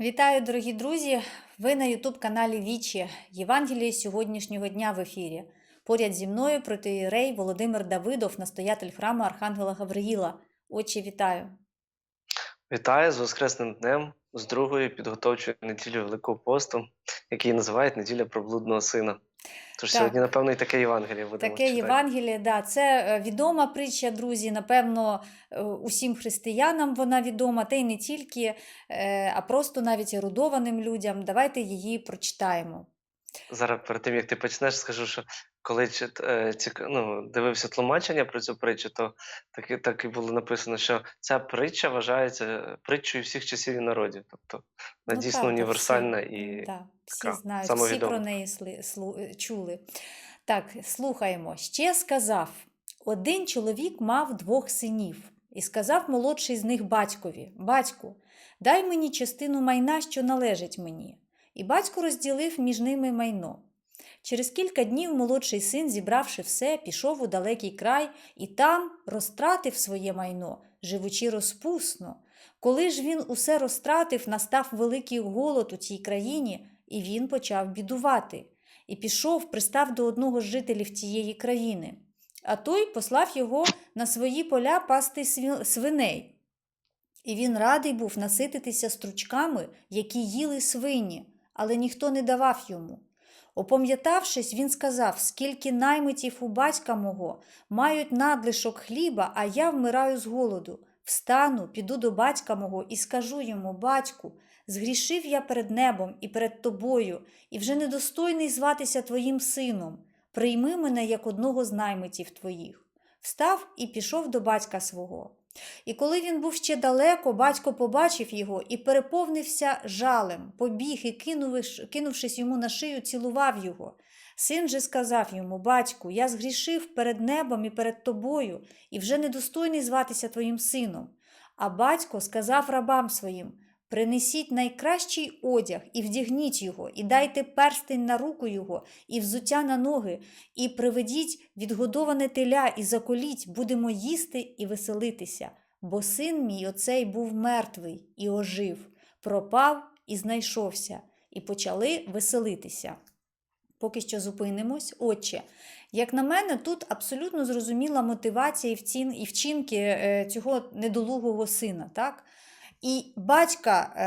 Вітаю, дорогі друзі! Ви на Ютуб-каналі Вічі. Євангеліє сьогоднішнього дня в ефірі. Поряд зі мною протиєрей Володимир Давидов, настоятель храму Архангела Гавриїла. Отче, вітаю! Вітаю з Воскресним днем, з другої підготовчої неділі Великого посту, який називають неділя проблудного сина. Тож Так. сьогодні, напевно, і таке Євангеліє будемо Таке читати. Євангеліє, да, це е, відома притча, друзі. Напевно, е, усім християнам вона відома, та й не тільки, е, а просто навіть ерудованим людям. Давайте її прочитаємо. Зараз перед тим, як ти почнеш, скажу, що коли чит, е, цік- ну, дивився тлумачення про цю притчу, то так, і- так і було написано, що ця притча вважається притчою всіх часів і народів. Тобто вона Ну, дійсно правда, універсальна всі, і да, всі така, знають, всі про неї сли, слу, е, чули. Так, слухаємо. Ще сказав: один чоловік мав двох синів, і сказав молодший з них батькові: Батьку, дай мені частину майна, що належить мені. І батько розділив між ними майно. Через кілька днів молодший син, зібравши все, пішов у далекий край і там розтратив своє майно, живучи розпусно. Коли ж він усе розтратив, настав великий голод у цій країні, і він почав бідувати. І пішов, пристав до одного з жителів тієї країни. А той послав його на свої поля пасти свиней. І він радий був насититися стручками, які їли свині, але ніхто не давав йому. Опам'ятавшись, він сказав, скільки наймитів у батька мого мають надлишок хліба, а я вмираю з голоду. Встану, піду до батька мого і скажу йому, батьку, згрішив я перед небом і перед тобою, і вже недостойний зватися твоїм сином. Прийми мене як одного з наймитів твоїх. Встав і пішов до батька свого. І коли він був ще далеко, батько побачив його і переповнився жалем, побіг і, кинувшись йому на шию, цілував його. Син же сказав йому: Батьку, я згрішив перед небом і перед тобою, і вже недостойний зватися твоїм сином. А батько сказав рабам своїм: Принесіть найкращий одяг і вдягніть його, і дайте перстень на руку його, і взуття на ноги, і приведіть відгодоване теля, і заколіть, будемо їсти і веселитися. Бо син мій оцей був мертвий і ожив, пропав і знайшовся, і почали веселитися. Поки що зупинимось. Отче, як на мене, тут абсолютно зрозуміла мотивація і вчинки е, цього недолугого сина. Так? І батька е,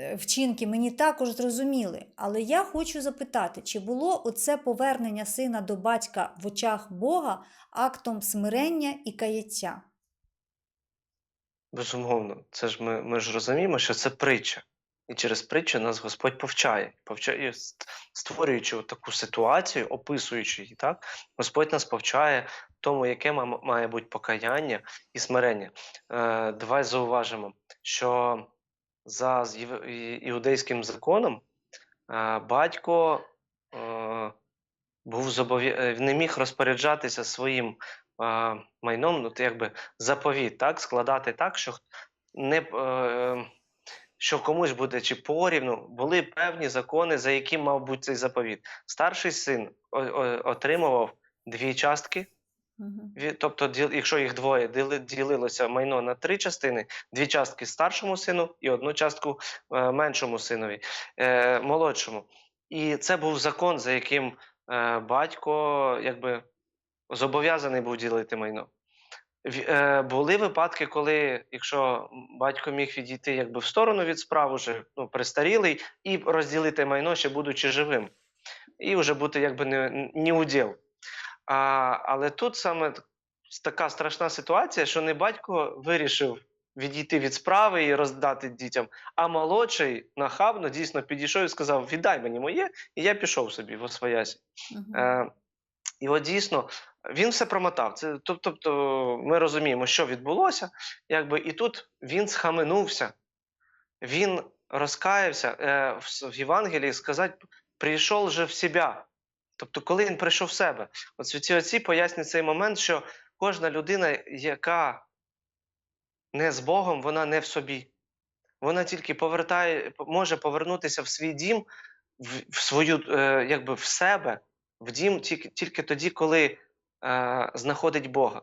е, вчинки мені також зрозуміли. Але я хочу запитати, чи було оце повернення сина до батька в очах Бога актом смирення і каяття? Безумовно, це ж ми, ми ж розуміємо, що це притча. І через притчу нас Господь повчає, повчає, створюючи таку ситуацію, описуючи її, так, Господь нас повчає тому, яке має бути покаяння і смирення. Е, давай зауважимо, що за іудейським законом е, батько е, був зобов'я... е, не міг розпоряджатися своїм майном, ну, якби заповіт, так, складати так, що не, що комусь буде чи порівну, були певні закони, за які мав бути цей заповіт. Старший син отримував дві частки, тобто, якщо їх двоє ділилося майно на три частини, дві частки старшому сину і одну частку е, меншому синові, е, молодшому. І це був закон, за яким е, батько якби зобов'язаний був ділити майно. Були випадки, коли якщо батько міг відійти якби в сторону від справ, уже ну, престарілий, і розділити майно, ще будучи живим, і вже бути якби не, не уділ. А, але тут саме така страшна ситуація, що не батько вирішив відійти від справи і роздати дітям, а молодший нахабно дійсно підійшов і сказав: Віддай мені моє, і я пішов собі в освоясі. Мгм. Е, і от дійсно він все промотав. Це, тоб- тобто ми розуміємо, що відбулося, якби, і тут він схаменувся, він розкаявся е, в, Євангелії сказати, прийшов же в себе. Тобто, коли він прийшов в себе, от святі отці пояснюють цей момент, що кожна людина, яка не з Богом, вона не в собі. Вона тільки повертає, може повернутися в свій дім, в, в свою, е, якби в себе, в дім тільки, тільки тоді, коли е, знаходить Бога.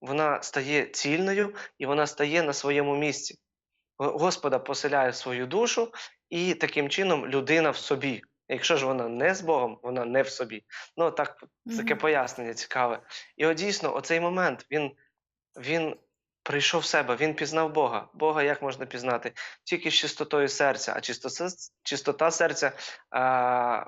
Вона стає цільною і вона стає на своєму місці. Господа поселяє свою душу, і таким чином людина в собі. Якщо ж вона не з Богом, вона не в собі. Ну так, таке Мгм. пояснення цікаве. І от дійсно, оцей момент він, він прийшов в себе, він пізнав Бога. Бога як можна пізнати? Тільки з чистотою серця, а чистота, чистота серця а,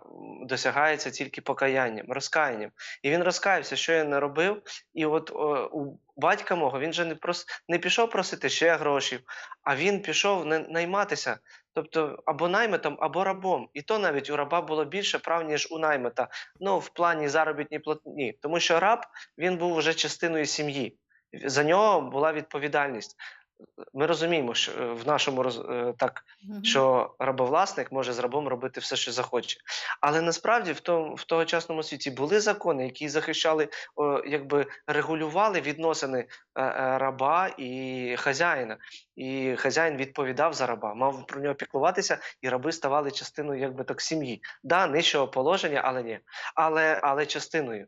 досягається тільки покаянням, розкаянням. І він розкаявся, що я не робив. І от о, у батька мого він же не прос, не пішов просити ще грошей, а він пішов не- найматися. Тобто або наймитом, або рабом. І то навіть у раба було більше прав, ніж у наймита. Ну, в плані заробітній платні. Тому що раб він був вже частиною сім'ї. За нього була відповідальність. Ми розуміємо, що е, в нашому роз, е, так що рабовласник може з рабом робити все, що захоче. Але насправді в тому в тогочасному світі були закони, які захищали, о, якби регулювали відносини е, раба і хазяїна. І хазяїн відповідав за раба, мав про нього піклуватися, і раби ставали частиною, якби так, сім'ї. Да, нижчого положення, але ні. Але, але частиною.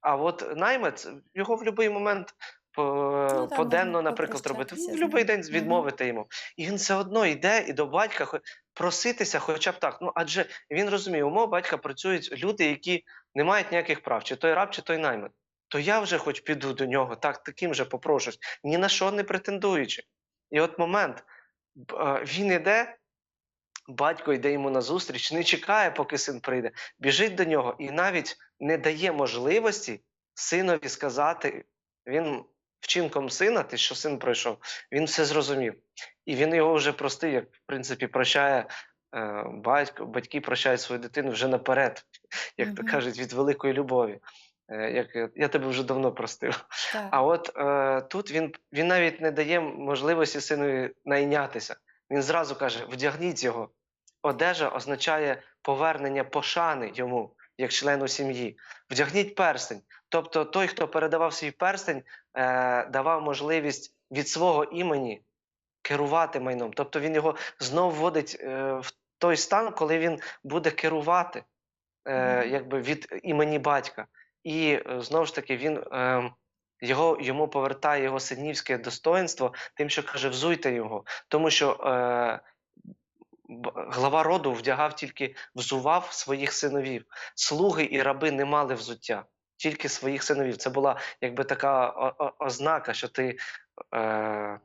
А от наймець його в будь-який момент по, Ну, там поденно, наприклад, робити. попрощатися В будь-який день відмовити йому. І він все одно йде і до батька проситися, хоча б так. Ну адже він розуміє, у мого батька працюють люди, які не мають ніяких прав, чи той раб, чи той наймит. То я вже хоч піду до нього, так таким же попрошусь, ні на що не претендуючи. І от момент, він іде, батько йде йому назустріч, не чекає, поки син прийде, біжить до нього і навіть не дає можливості синові сказати, він вчинком сина, те, що син пройшов, він все зрозумів. І він його вже простив, як в принципі прощає е, батько, батьки прощають свою дитину вже наперед, як то кажуть, від великої любові. Е, як я- я тебе вже давно простив. Так. А от е, тут він, він навіть не дає можливості синові найнятися. Він зразу каже: вдягніть його. Одежа означає повернення пошани йому, як члену сім'ї. Вдягніть перстень. Тобто той, хто передавав свій перстень, е, давав можливість від свого імені керувати майном. Тобто він його знов вводить е, в той стан, коли він буде керувати е, якби від імені батька. І е, знову ж таки він е, його, йому повертає його синівське достоинство, тим, що каже, взуйте його. Тому що е, глава роду вдягав тільки взував своїх синовів. Слуги і раби не мали взуття, тільки своїх синовів. Це була якби така ознака, що ти е,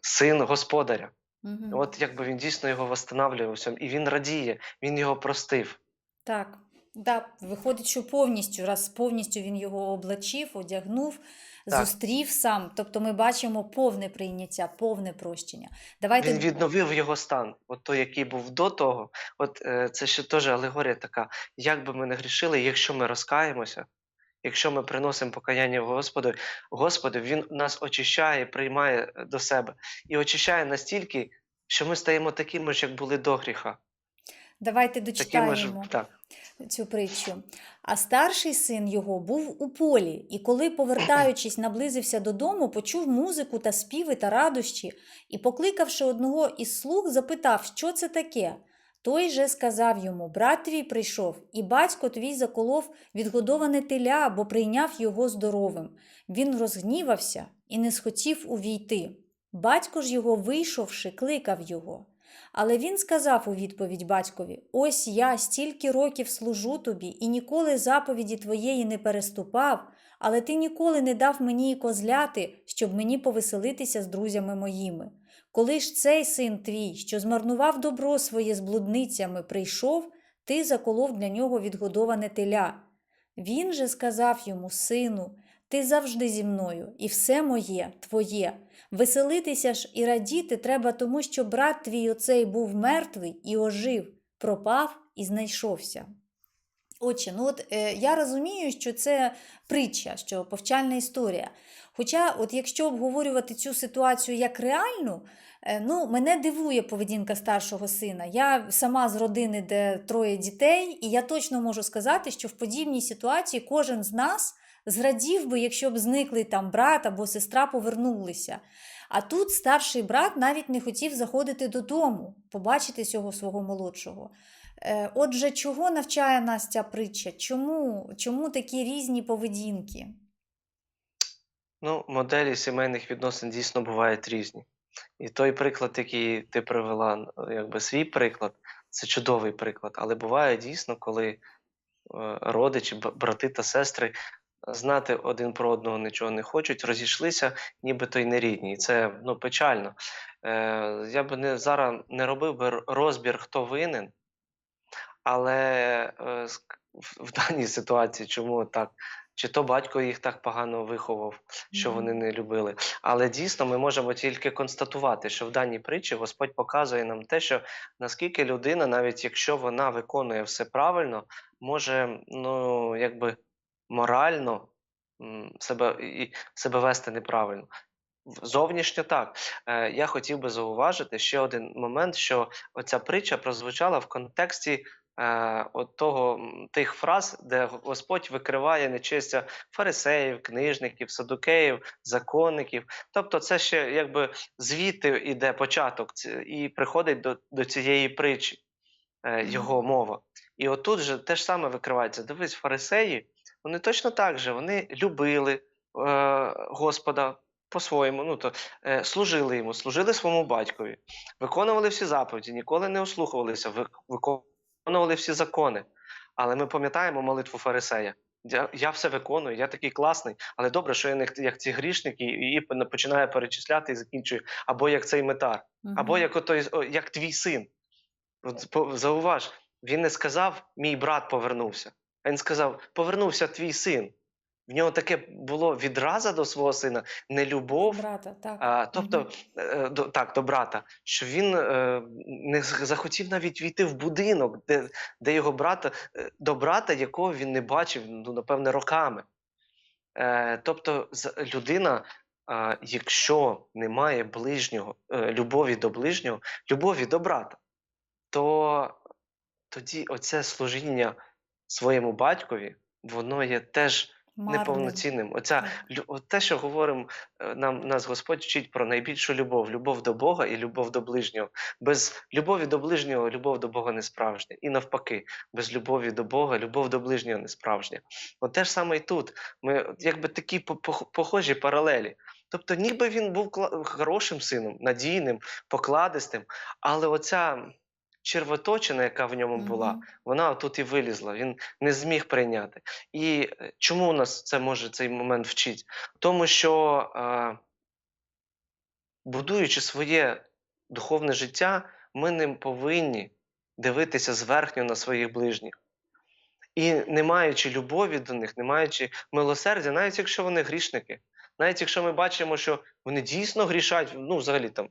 син господаря. Угу. От якби він дійсно його восстанавлював всьому, і він радіє, він його простив. Так. Да, виходить, що повністю, раз повністю він його облачив, одягнув, Так. зустрів сам. Тобто ми бачимо повне прийняття, повне прощення. Давайте Він відновив його стан, от той, який був до того. От е, це ще теж алегорія така. Як би ми не грішили, якщо ми розкаємося, якщо ми приносимо покаяння Господу, Господу, Він нас очищає, приймає е, до себе і очищає настільки, що ми стаємо такими ж, як були до гріха. Давайте Такими ж, так. Цю притчу. А старший син його був у полі, і коли, повертаючись, наблизився додому, почув музику та співи та радощі, і, покликавши одного із слуг, запитав, що це таке. Той же сказав йому: Брат твій прийшов, і батько твій заколов відгодоване теля, бо прийняв його здоровим. Він розгнівався і не схотів увійти. Батько ж його, вийшовши, кликав його. Але він сказав у відповідь батькові: Ось я стільки років служу тобі і ніколи заповіді твоєї не переступав, але ти ніколи не дав мені й козляти, щоб мені повеселитися з друзями моїми. Коли ж цей син твій, що змарнував добро своє з блудницями, прийшов, ти заколов для нього відгодоване теля. Він же сказав йому, сину, ти завжди зі мною, і все моє, твоє. Веселитися ж і радіти треба тому, що брат твій оцей був мертвий і ожив, пропав і знайшовся. Отже, ну от е, я розумію, що це притча, що повчальна історія. Хоча, от якщо обговорювати цю ситуацію як реальну, е, ну, мене дивує поведінка старшого сина. Я сама з родини, де троє дітей, і я точно можу сказати, що в подібній ситуації кожен з нас зрадів би, якщо б зниклий там брат або сестра повернулися. А тут старший брат навіть не хотів заходити додому, побачити цього свого молодшого. Е, Отже, чого навчає нас ця притча? Чому, Чому такі різні поведінки? Ну, моделі сімейних відносин дійсно бувають різні. І той приклад, який ти привела, якби свій приклад, це чудовий приклад. Але буває дійсно, коли е, родичі, брати та сестри знати один про одного нічого не хочуть, розійшлися, нібито й не рідні. І це ну, печально. Е, я би не, зараз не робив би розбір, хто винен, але е, в, в даній ситуації, чому так? Чи то батько їх так погано виховав, що вони не любили. Але дійсно ми можемо тільки констатувати, що в даній притчі Господь показує нам те, що наскільки людина, навіть якщо вона виконує все правильно, може ну, якби морально себе, і, себе вести неправильно. Зовнішньо так. Е, я хотів би зауважити ще один момент, що оця притча прозвучала в контексті е, от того, тих фраз, де Господь викриває нечистя фарисеїв, книжників, садукеїв, законників. Тобто, це ще якби звідти йде початок і приходить до, до цієї притчі е, його мова. І отут же те ж саме викривається. Дивись, фарисеї, вони точно так же вони любили е, Господа по-своєму, ну то е, служили йому, служили своєму батькові, виконували всі заповіді, ніколи не ослухувалися, виконували всі закони. Але ми пам'ятаємо молитву фарисея. Я, я все виконую, я такий класний, але добре, що я не як ці грішники і, і починаю перечисляти і закінчую, або як цей метар, або як отой, як твій син. От зауваж, він не сказав, мій брат повернувся. А він сказав: повернувся твій син. В нього таке було відраза до свого сина, не любов, Брата, так. а, тобто, е, до, так, до брата, що він е, не захотів навіть війти в будинок, де, де його брата, е, до брата, якого він не бачив, ну, напевне, роками. Е, тобто, людина, а, якщо немає ближнього, е, любові до ближнього, любові до брата, то тоді оце служіння своєму батькові, воно є теж Марним. неповноцінним. Оця те, що говоримо, е, нам нас Господь вчить про найбільшу любов, любов до Бога і любов до ближнього. Без любові до ближнього любов до Бога не справжня. І навпаки, без любові до Бога любов до ближнього не справжня. От те ж саме і тут. Ми якби такі по- по- похожі паралелі. Тобто, ніби він був хорошим сином, надійним, покладистим, але оця червоточина, яка в ньому була, вона тут і вилізла. Він не зміг прийняти. І е, чому нас це може цей момент вчить? Тому що, е, будуючи своє духовне життя, ми не повинні дивитися зверхньо на своїх ближніх. І не маючи любові до них, не маючи милосердя, навіть якщо вони грішники, навіть якщо ми бачимо, що вони дійсно грішать, ну, взагалі там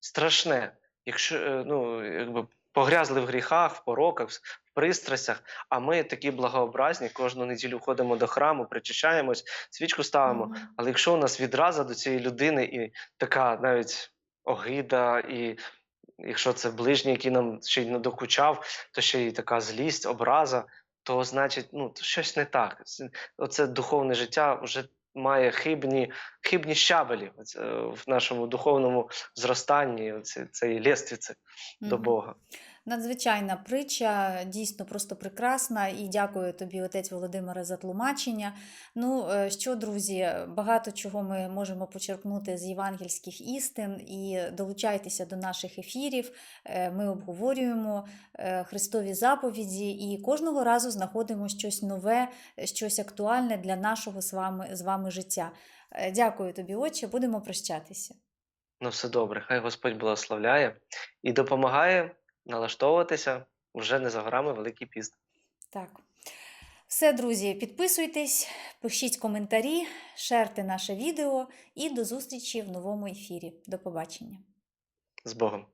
страшне, якщо е, ну, якби погрязли в гріхах, в пороках, в пристрастях, а ми такі благообразні, кожну неділю ходимо до храму, причащаємось, свічку ставимо. Мгм. Але якщо у нас відраза до цієї людини і така навіть огида, і якщо це ближній, який нам ще й не докучав, то ще й така злість, образа, то значить, ну, то щось не так. Оце духовне життя вже має хибні, хибні щабелі оце, е, в нашому духовному зростанні цієї лествиці до Мгм. Бога. Надзвичайна притча, дійсно просто прекрасна. І дякую тобі, отець Володимире, за тлумачення. Ну е, що, друзі, багато чого ми можемо почерпнути з євангельських істин і долучайтеся до наших ефірів. Е, Ми обговорюємо е, Христові заповіді і кожного разу знаходимо щось нове, щось актуальне для нашого з вами, з вами життя. Дякую тобі, отче. Будемо прощатися. Ну, все добре, хай Господь благословляє і допомагає налаштовуватися вже не за горами Великий піст. Так. Все, друзі, підписуйтесь, пишіть коментарі, шерте наше відео і до зустрічі в новому ефірі. До побачення. З Богом.